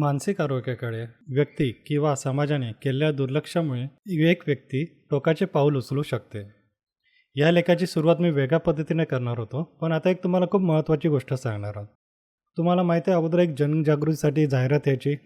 मानसिक आरोग्याकडे व्यक्ती किंवा समाजाने केलेल्या दुर्लक्षामुळे एक व्यक्ती टोकाचे पाऊल उचलू शकते. या लेखाची सुरुवात मी वेगळ्या पद्धतीने करणार होतो पण आता एक तुम्हाला खूप महत्त्वाची गोष्ट सांगणार आहोत. तुम्हाला माहिती आहे अगोदर एक जनजागृतीसाठी जाहिरात यायची.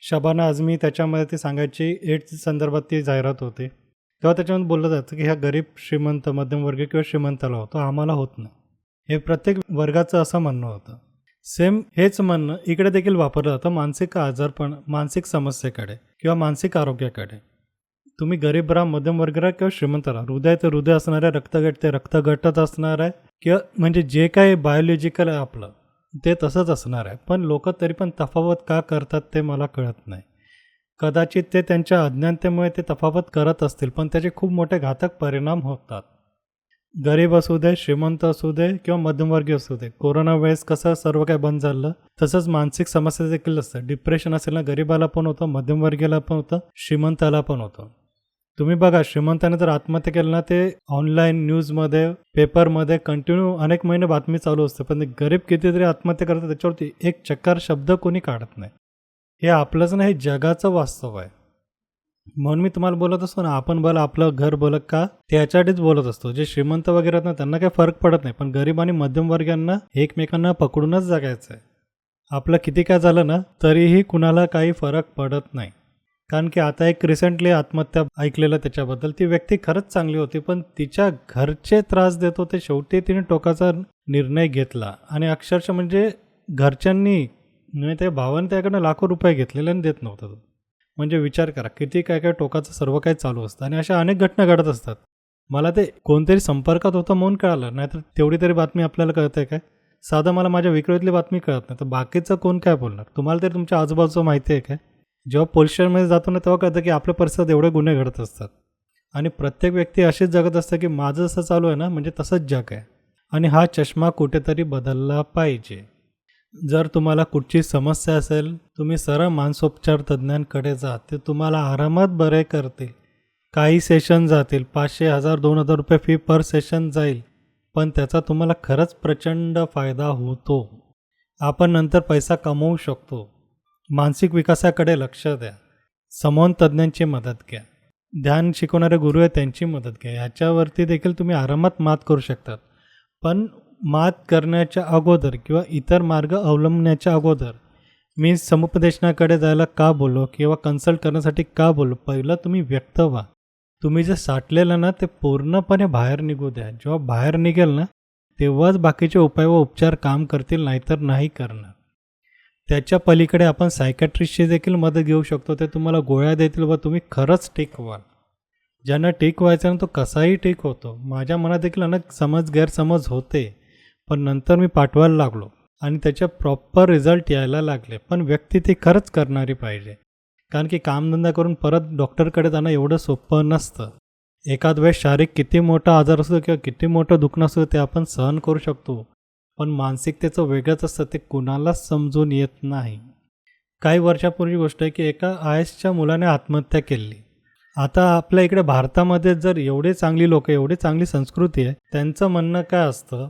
शबाना आझमी त्याच्यामध्ये ती सांगायची एड्स संदर्भात ती जाहिरात होती. तेव्हा त्याच्यामध्ये बोललं जातं की ह्या गरीब श्रीमंत मध्यमवर्गीय किंवा श्रीमंताला होतो आम्हाला होत नाही. हे प्रत्येक वर्गाचं असं म्हणणं होतं. सेम हेच म्हणणं इकडे देखील वापरलं जातं मानसिक आजारपण मानसिक समस्येकडे किंवा मानसिक आरोग्याकडे. तुम्ही गरीब राहा मध्यमवर्ग राहा किंवा श्रीमंत राहा. हृदय ते हृदय असणार आहे रक्तगट ते रक्तगटच असणार आहे किंवा म्हणजे जे काही बायोलॉजिकल आहे आपलं ते तसंच असणार आहे. पण लोक तरी पण तफावत का करतात ते मला कळत नाही. कदाचित ते त्यांच्या अज्ञानतेमुळे ते तफावत करत असतील पण त्याचे खूप मोठे घातक परिणाम होतात. गरीब असू दे श्रीमंत असू दे किंवा मध्यमवर्गीय असू दे कोरोना वेळेस कसं सर्व काही बंद झालं तसंच मानसिक समस्या देखील असतं. डिप्रेशन असेल ना गरीबाला पण होतं मध्यमवर्गीयाला पण होतं श्रीमंताला पण होतं. तुम्ही बघा श्रीमंताने जर आत्महत्या केलं ना ते ऑनलाईन न्यूजमध्ये पेपरमध्ये कंटिन्यू अनेक महिने बातमी चालू असते. पण ते गरीब कितीतरी आत्महत्या करतात त्याच्यावरती एक चक्कार शब्द कोणी काढत नाही. हे आपलंच नाही हे जगाचं वास्तव आहे. म्हणून मी तुम्हाला बोलत असतो ना आपण बोला आपलं घर बोलत का त्याच्यासाठीच बोलत असतो. जे श्रीमंत वगैरे आहेत ना त्यांना काही फरक पडत नाही. पण गरीब आणि मध्यमवर्गीयांना एकमेकांना पकडूनच जगायचं आहे आपलं किती काय झालं ना तरीही कुणाला काही फरक पडत नाही. कारण की आता एक रिसेंटली आत्महत्या ऐकलेलं त्याच्याबद्दल ती व्यक्ती खरंच चांगली होती पण तिच्या घरचे त्रास देत होते. शेवटी तिने टोकाचा निर्णय घेतला. आणि अक्षरशः म्हणजे घरच्यांनी म्हणजे त्या भावाने त्याकडनं लाखो रुपये घेतलेले आणि देत नव्हतं तो. म्हणजे विचार करा किती काय काय टोकाचं सर्व काही चालू असतं आणि अशा अनेक घटना घडत असतात. मला ते कोणतरी संपर्कात होतं म्हणून कळालं नाहीतर तेवढी तरी बातमी आपल्याला कळते काय? साधं मला माझ्या विक्रीतली बातमी कळत नाही तर बाकीचं कोण काय बोलणार? तुम्हाला तरी तुमच्या आजूबाजूचं माहिती आहे काय? जेव्हा पोलीस स्टेशनमध्ये जातो ना तेव्हा कळतं की आपल्या परिसरात एवढे गुन्हे घडत असतात. आणि प्रत्येक व्यक्ती अशीच जगत असतं की माझं जसं चालू आहे ना म्हणजे तसंच जग आहे. आणि हा चष्मा कुठेतरी बदलला पाहिजे. जर तुम्हाला कुठची समस्या असेल तुम्ही सरळ मानसोपचार तज्ज्ञांकडे जा ते तुम्हाला आरामात बरे करतील. काही सेशन जातील पाचशे हजार दोन हजार रुपये फी पर सेशन जाईल पण त्याचा तुम्हाला खरंच प्रचंड फायदा होतो. आपण नंतर पैसा कमवू शकतो. मानसिक विकासाकडे लक्ष द्या. समोन तज्ज्ञांची मदत घ्या. ध्यान शिकवणारे गुरु आहेत त्यांची मदत घ्या. ह्याच्यावरती देखील तुम्ही आरामात मात करू शकतात. पण मात करण्याच्या अगोदर किंवा इतर मार्ग अवलंबण्याच्या अगोदर मी समुपदेशनाकडे जायला का बोललो किंवा कन्सल्ट करण्यासाठी का बोललो? पहिलं तुम्ही व्यक्त व्हा. तुम्ही जे साठलेलं ना ते पूर्णपणे बाहेर निघू द्या. जेव्हा बाहेर निघेल ना तेव्हाच बाकीचे उपाय व उपचार काम करतील नाहीतर नाही करणार. त्याच्या पलीकडे आपण सायकॅट्रिस्टची देखील मदत घेऊ शकतो. ते तुम्हाला गोळ्या देतील व तुम्ही खरंच टिक व्हाल. ज्यांना टिक व्हायचं ना तो कसाही टिक होतो. माझ्या मनात देखील अनेक समज गैरसमज होते. पण नंतर मी पाठवायला लागलो आणि त्याचे प्रॉपर रिझल्ट यायला लागले. पण व्यक्ती ती खरंच करणारी पाहिजे. कारण की कामधंदा करून परत डॉक्टरकडे जाणं एवढं सोपं नसतं. एखाद वेळेस शारीरिक किती मोठा आजार असतो किंवा किती मोठं दुखणं असतं ते आपण सहन करू शकतो. पण मानसिकतेचं वेगळंच असतं ते कुणालाच समजून येत नाही. काही वर्षापूर्वी गोष्ट आहे की एका आय एसच्या मुलाने आत्महत्या केली. आता आपल्या इकडे भारतामध्ये जर एवढे चांगली लोक एवढी चांगली संस्कृती आहे त्यांचं म्हणणं काय असतं?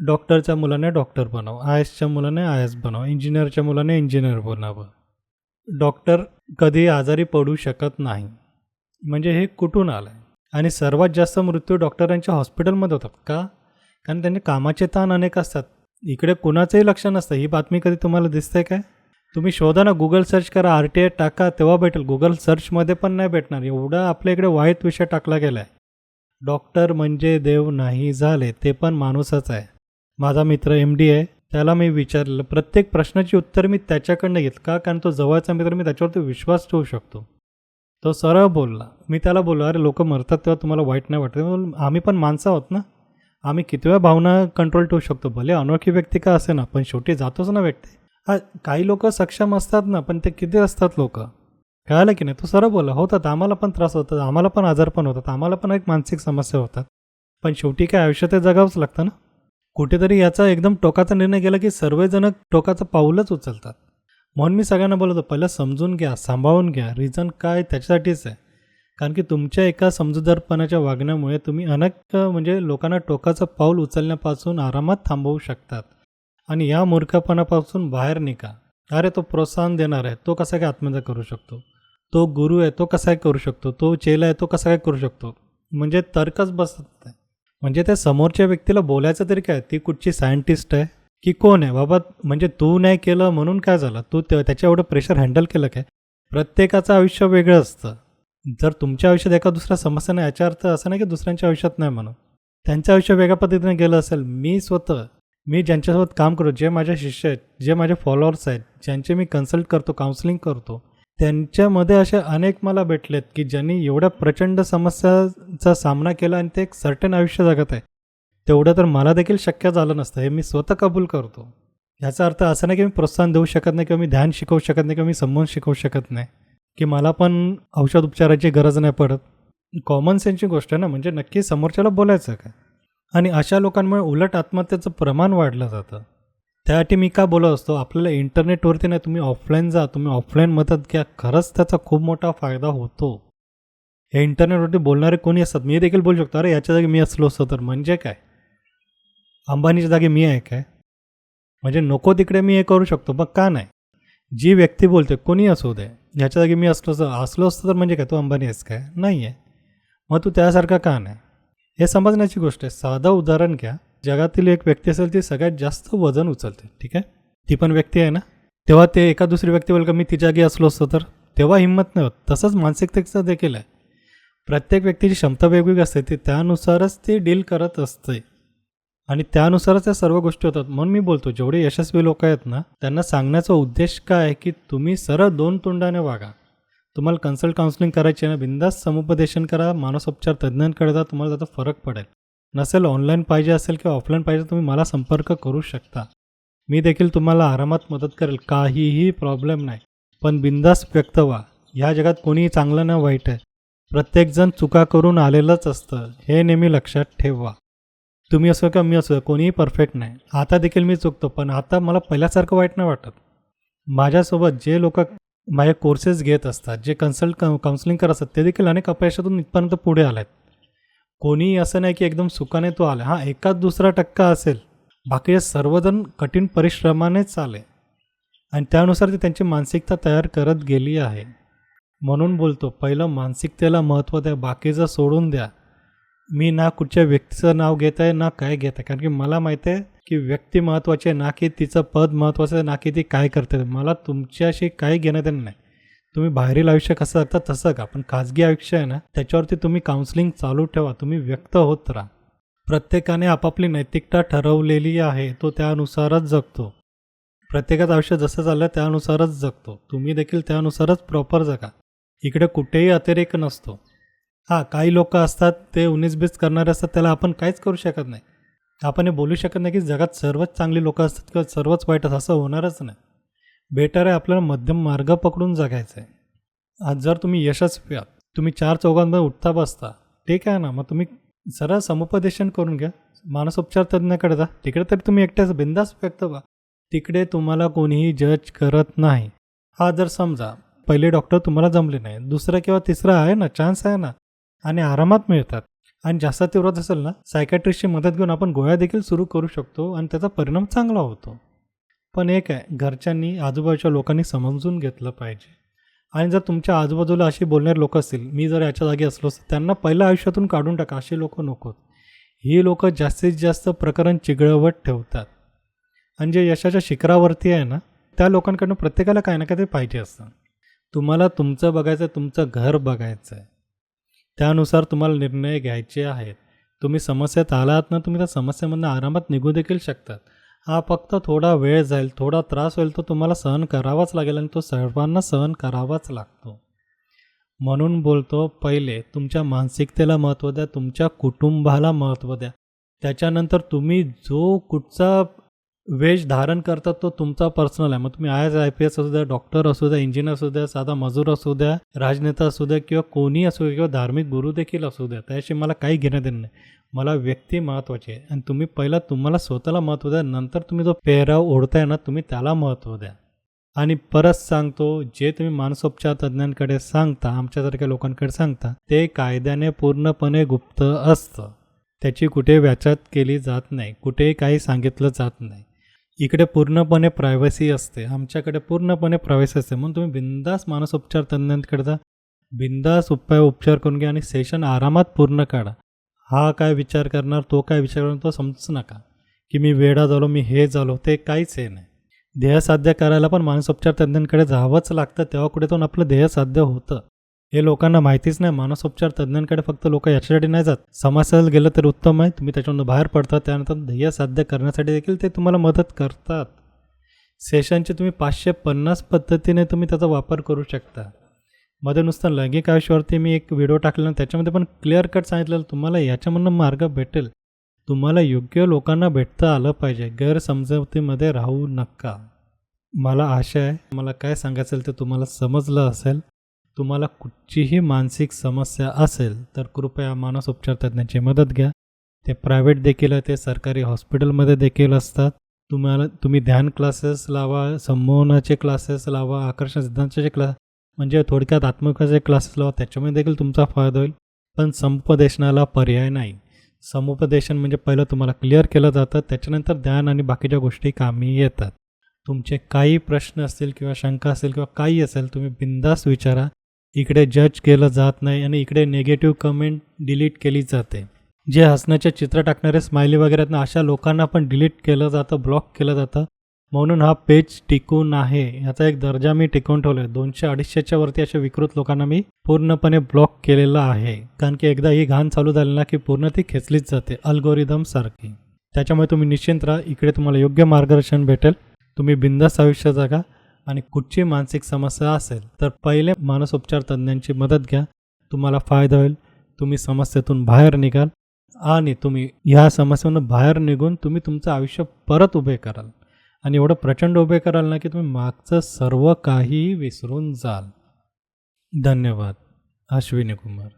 डॉक्टरच्या मुलाने डॉक्टर बनावं आय एसच्या मुलाने आय एस बनावं इंजिनियरच्या मुलाने इंजिनियर बनावं. डॉक्टर कधी आजारी पडू शकत नाही. म्हणजे हे कुठून आलं आहे आणि सर्वात जास्त मृत्यू डॉक्टरांच्या हॉस्पिटलमध्ये होतात का? कारण त्यांनी कामाचे ताण अनेक असतात. इकडे कुणाचंही लक्ष नसतं. ही बातमी कधी तुम्हाला दिसते काय? तुम्ही शोधा ना गुगल सर्च करा आर टी आय टाका तेव्हा भेटेल. गुगल सर्चमध्ये पण नाही भेटणार. एवढा आपल्या इकडे वाईट विषय टाकला गेला आहे डॉक्टर म्हणजे देव नाही झाले ते पण माणूसच आहे. माझा मित्र एम डी आहे. त्याला मी विचारलं प्रत्येक प्रश्नाची उत्तर मी त्याच्याकडनं घेतलं का? कारण तो जवळचा मित्र मी त्याच्यावरती विश्वास ठेवू शकतो. तो सरळ बोलला. मी त्याला बोललो अरे लोक मरतात तेव्हा तुम्हाला वाईट नाही वाटत. आम्ही पण माणसं आहोत ना? आम्ही किती वेळा भावना कंट्रोल ठेवू शकतो? भले अनोळखी व्यक्ती का असे ना पण शेवटी जातोच ना व्यक्ती. हा काही लोक सक्षम असतात ना पण ते किती असतात लोक? कळालं की नाही? तो सरळ बोला होतात आम्हाला पण त्रास होतात आम्हाला पण आजार पण होतात आम्हाला पण एक मानसिक समस्या होतात. पण शेवटी काय आयुष्य ते जगावंच लागतं ना? कुठेतरी याचा एकदम टोकाचा निर्णय केला की सर्वजण टोकाचं पाऊलच उचलतात. म्हणून मी सगळ्यांना बोलतो पहिलं समजून घ्या सांभाळून घ्या. रिझन काय त्याच्यासाठीच आहे. कारण की तुमच्या एका समजूतदारपणाच्या वागण्यामुळे तुम्ही अनेक म्हणजे लोकांना टोकाचं पाऊल उचलण्यापासून आरामात थांबवू शकतात. आणि या मूर्खपणापासून बाहेर निघा. अरे तो प्रोत्साहन देणार आहे. तो कसा काय आत्महत्या करू शकतो? तो गुरु आहे तो कसा काय करू शकतो? तो चेला आहे तो कसा काय करू शकतो? म्हणजे तर्कच बसत नाही. म्हणजे त्या समोरच्या व्यक्तीला बोलायचं तरी काय? ती कुठची सायंटिस्ट आहे? की कोण आहे? बाबा म्हणजे तू नाही केलं म्हणून काय झालं? तू त्या- त्याच्या एवढं प्रेशर हँडल केलं काय? प्रत्येकाचं आयुष्य वेगळं असतं. जर तुमच्या आयुष्यात एका दुसऱ्या समस्या नाही याचा अर्थ असं नाही की दुसऱ्यांच्या आयुष्यात नाही म्हणून. त्यांचं आयुष्य वेगळ्या पद्धतीने गेलं असेल मी स्वतः मी ज्यांच्यासोबत काम करतो जे माझ्या शिष्य आहेत जे माझे फॉलोअर्स आहेत ज्यांचे मी कन्सल्ट करतो काउन्सिलिंग करतो त्यांच्यामध्ये असे अनेक मला भेटलेत की ज्यांनी एवढ्या प्रचंड समस्याचा सामना केला आणि ते एक सर्टन आयुष्य जगत आहे. तेवढं तर मला देखील शक्य झालं नसतं. हे मी स्वतः कबूल करतो. याचा अर्थ असा नाही की मी प्रोत्साहन देऊ शकत नाही किंवा मी ध्यान शिकवू शकत नाही किंवा मी समजून शिकवू शकत नाही. की मला पण औषध उपचाराची गरज नाही पडत. कॉमन सेन्सची गोष्ट आहे ना म्हणजे नक्की समोरच्याला बोलायचं काय आणि अशा लोकांमुळे उलट आत्महत्येचं प्रमाण वाढलं जातं. त्यासाठी मी का बोलत असतो आपल्याला इंटरनेटवरती नाही तुम्ही ऑफलाईन जा तुम्ही ऑफलाईन मदत घ्या. खरंच त्याचा खूप मोठा फायदा होतो. हे इंटरनेटवरती बोलणारे कोणी असतात मी देखील बोलू शकतो. अरे याच्या जागी मी असलो असतो तर म्हणजे काय? अंबानीच्या जागी मी आहे काय? म्हणजे नको तिकडे मी हे करू शकतो मग का नाही? जी व्यक्ती बोलते कोणी असू दे याच्या जागी मी असलो असं असलो असतो तर म्हणजे काय? तू अंबानी आहेस काय? नाही आहे मग तू त्यासारखा का नाही? हे समजण्याची गोष्ट आहे. साधं उदाहरण घ्या. जगातील एक व्यक्ती असेल ती सगळ्यात जास्त वजन उचलते ठीक आहे? ती पण व्यक्ती आहे ना? तेव्हा ते एका दुसरी व्यक्ती बोल का मी तिच्या आगी असलो असतो तर? तेव्हा हिंमत नाही होत. तसंच मानसिकतेचं देखील आहे. प्रत्येक व्यक्तीची क्षमता वेगवेगळी असते ती त्यानुसारच ती डील करत असते. आणि त्यानुसारच त्या सर्व गोष्टी होतात. म्हणून मी बोलतो जेवढे यशस्वी लोक आहेत ना त्यांना सांगण्याचा उद्देश काय आहे की तुम्ही सरळ दोन तोंडाने वागा. तुम्हाला कन्सल्ट काउन्सिलिंग करायची आहे ना बिंदास समुपदेशन करा मानसोपचार तज्ज्ञांकडे जा तुम्हाला त्याचा फरक पडेल. नसेल ऑनलाईन पाहिजे असेल किंवा ऑफलाईन पाहिजे तुम्ही मला संपर्क करू शकता. मी देखील तुम्हाला आरामात मदत करेल काहीही प्रॉब्लेम नाही. पण बिंदास व्यक्त व्हा. ह्या जगात कोणीही चांगलं ना वाईट आहे. प्रत्येकजण चुका करून आलेलंच असतं. हे नेहमी लक्षात ठेवा. तुम्ही असो का मी असो कोणीही परफेक्ट नाही. आता देखील मी चुकतो पण आता मला पहिल्यासारखं वाईट नाही वाटत. माझ्यासोबत जे लोक माझे कोर्सेस घेत असतात जे कन्सल्ट काउन्सलिंग करत असतात ते देखील अनेक अपयशातून इथपर्यंत पुढे आले आहेत कोणीही असं नाही की एकदम सुखाने तो आला हा एकाच दुसरा टक्का असेल. बाकीचे सर्वजण कठीण परिश्रमानेच आले. आणि त्यानुसार ती त्यांची मानसिकता तयार करत गेली आहे. म्हणून बोलतो पहिलं मानसिकतेला महत्त्व द्या बाकीचं सोडून द्या. मी ना कुठच्या व्यक्तीचं नाव घेत आहे ना काय घेत आहे कारण की मला माहिती आहे की व्यक्ती महत्त्वाची आहे ना की तिचं पद महत्त्वाचं आहे ना की ती काय करते. मला तुमच्याशी काही घेणं देणं नाही. तुम्ही बाहेरील आयुष्य कसं जगता तसं का पण खाजगी आयुष्य आहे ना त्याच्यावरती तुम्ही काउन्सिलिंग चालू ठेवा. तुम्ही व्यक्त होत राहा. प्रत्येकाने आपापली नैतिकता ठरवलेली आहे तो त्यानुसारच जगतो. प्रत्येकाचं आयुष्य जसं चाललं त्यानुसारच जगतो. तुम्ही देखील त्यानुसारच प्रॉपर जगा. इकडे कुठेही अतिरेक नसतो. हां काही लोक असतात ते उन्नीस बीस करणारे असतात त्याला आपण काहीच करू शकत नाही. आपण हे बोलू शकत नाही की जगात सर्वच चांगली लोक असतात किंवा सर्वच वाईट असतात असं होणारच नाही. बेटर आहे आपल्याला मध्यम मार्ग पकडून जगायचं आहे आज जर तुम्ही यशस्वी आहात तुम्ही चार चौघांमध्ये उठता बसता ठीक आहे ना? मग तुम्ही सरळ समुपदेशन करून घ्या. मानसोपचार तज्ज्ञाकडे जा. तिकडे तरी तुम्ही एकट्याच बिंदास व्यक्त व्हा. तिकडे तुम्हाला कोणीही जज करत नाही. हा जर समजा पहिले डॉक्टर तुम्हाला जमले नाही दुसरा किंवा तिसरा आहे ना चान्स आहे ना आणि आरामात मिळतात. आणि जास्त तीव्रत असेल ना सायकॅट्रिस्टची मदत घेऊन आपण गोळ्या देखील सुरू करू शकतो आणि त्याचा परिणाम चांगला होतो. पण एक आहे घरच्यांनी आजूबाजूच्या लोकांनी समजून घेतलं पाहिजे. आणि जर तुमच्या आजूबाजूला अशी बोलणारे लोक असतील मी जर याच्या जागी असलो असतो त्यांना पहिल्या आयुष्यातून काढून टाका अशी लोक नकोत ही लोक जास्तीत जास्त प्रकरण चिघळवत ठेवतात. आणि जे यशाच्या शिखरावरती आहे ना त्या लोकांकडून प्रत्येकाला काही ना काहीतरी पाहिजे असतं. तुम्हाला तुमचं बघायचं आहे तुमचं घर बघायचं आहे त्यानुसार तुम्हाला निर्णय घ्यायचे आहेत. तुम्ही समस्येत आलात ना तुम्ही त्या समस्येमधनं आरामात निघू देखील शकतात. हा फक्त थोडा वेळ जाईल थोडा त्रास होईल तो तुम्हाला सहन करावाच लागेल आणि तो सर्वांना सहन करावाच लागतो. म्हणून बोलतो पहिले तुमच्या मानसिकतेला महत्त्व द्या तुमच्या कुटुंबाला महत्त्व द्या. त्याच्यानंतर तुम्ही जो कुठचा वेश धारण करतात तो तुमचा पर्सनल आहे. मग तुम्ही I S I P S असू द्या डॉक्टर असू द्या इंजिनियर असू द्या साधा मजूर असू द्या राजनेता असू द्या किंवा कोणी असू द्या किंवा धार्मिक गुरु देखील असू द्या त्याशी मला काही घेणं देणं नाही. मला व्यक्ती महत्त्वाची आहे. आणि तुम्ही पहिला तुम्हाला स्वतःला महत्त्व द्या नंतर तुम्ही जो पेहराव ओढताय ना तुम्ही त्याला महत्त्व द्या. आणि परत सांगतो जे तुम्ही मानसोपचार तज्ज्ञांकडे सांगता आमच्यासारख्या लोकांकडे सांगता ते कायद्याने पूर्णपणे गुप्त असतं. त्याची कुठे व्याचात केली जात नाही कुठेही काही सांगितलं जात नाही. इकडे पूर्णपणे प्रायव्हसी असते आमच्याकडे पूर्णपणे प्रायव्हसी असते. म्हणून तुम्ही बिंदास मानसोपचार तज्ज्ञांकडे जा बिंदास उपाय उपचार करून घ्या आणि सेशन आरामात पूर्ण काढा. हा काय विचार करणार तो काय विचार करणार तो समजूच नका. की मी वेडा झालो मी हे झालो ते काहीच हे नाही. ध्येय साध्य करायला पण मानसोपचार तज्ज्ञांकडे जावंच लागतं तेव्हा कुठे आपलं ध्येय साध्य होतं. हे लोकांना माहितीच नाही मानसोपचार तज्ज्ञांकडे फक्त लोक याच्यासाठी नाही जात. समाजाला गेलं तर उत्तम आहे तुम्ही त्याच्यामधून बाहेर पडता त्यानंतर ध्येय साध्य करण्यासाठी देखील ते तुम्हाला मदत करतात. सेशनचे तुम्ही पाचशे पन्नास पद्धतीने तुम्ही त्याचा वापर करू शकता. मध्ये नुसतं लैंगिक आयुष्यावरती मी एक व्हिडिओ टाकलेला त्याच्यामध्ये पण क्लिअर कट सांगितलेलं तुम्हाला याच्यामधनं मार्ग भेटेल. तुम्हाला योग्य लोकांना भेटता आलं पाहिजे. गैरसमजुतीमध्ये राहू नका. मला आशा आहे मला काय सांगायचं असेल ते तुम्हाला समजलं असेल. तुम्हाला कुठचीही मानसिक समस्या असेल तर कृपया मानसोपचार तज्ज्ञांची मदत घ्या. ते प्रायव्हेट देखील आहे ते सरकारी हॉस्पिटलमध्ये देखील असतात. तुम्हाला तुम्ही ध्यान क्लासेस लावा संमोहनाचे क्लासेस लावा आकर्षण सिद्धांताचे क्लास म्हणजे थोडक्यात आत्मविकासाचे क्लासेस लावा त्याच्यामध्ये देखील तुमचा फायदा होईल. पण समुपदेशनाला पर्याय नाही. समुपदेशन म्हणजे पहिलं तुम्हाला क्लिअर केलं जातं त्याच्यानंतर ध्यान आणि बाकीच्या गोष्टी कामी येतात. तुमचे काही प्रश्न असतील किंवा शंका असेल किंवा काही असेल तुम्ही बिंदास विचारा. इकडे जज केलं जात नाही आणि इकडे निगेटिव्ह कमेंट डिलीट केली जाते. जे हसण्याचे चित्र टाकणारे स्माइली वगैरे आहेत ना अशा लोकांना पण डिलीट केलं जातं ब्लॉक केलं जातं. म्हणून हा पेज टिकून आहे. याचा एक दर्जा मी टिकवून ठेवला आहे दोनशे अडीचशेच्या वरती अशा विकृत लोकांना मी पूर्णपणे ब्लॉक केलेला आहे. कारण की एकदा ही घाण चालू झाली ना की पूर्ण ती खेचलीच जाते. अल्गोरिदम सारखी. त्याच्यामुळे तुम्ही निश्चिंत राहा. इकडे तुम्हाला योग्य मार्गदर्शन भेटेल. तुम्ही बिंदास आयुष्य जगा. आणि कुठची मानसिक समस्या असेल तर पहिले मानसोपचार तज्ज्ञांची मदत घ्या. तुम्हाला फायदा होईल. तुम्ही समस्येतून बाहेर निघाल. आणि तुम्ही ह्या समस्येतून बाहेर निघून तुम्ही तुमचं आयुष्य परत उभे कराल. आणि एवढं प्रचंड उभे कराल ना की तुम्ही मागचं सर्व काही विसरून जाल. धन्यवाद. अश्विनी कुमार.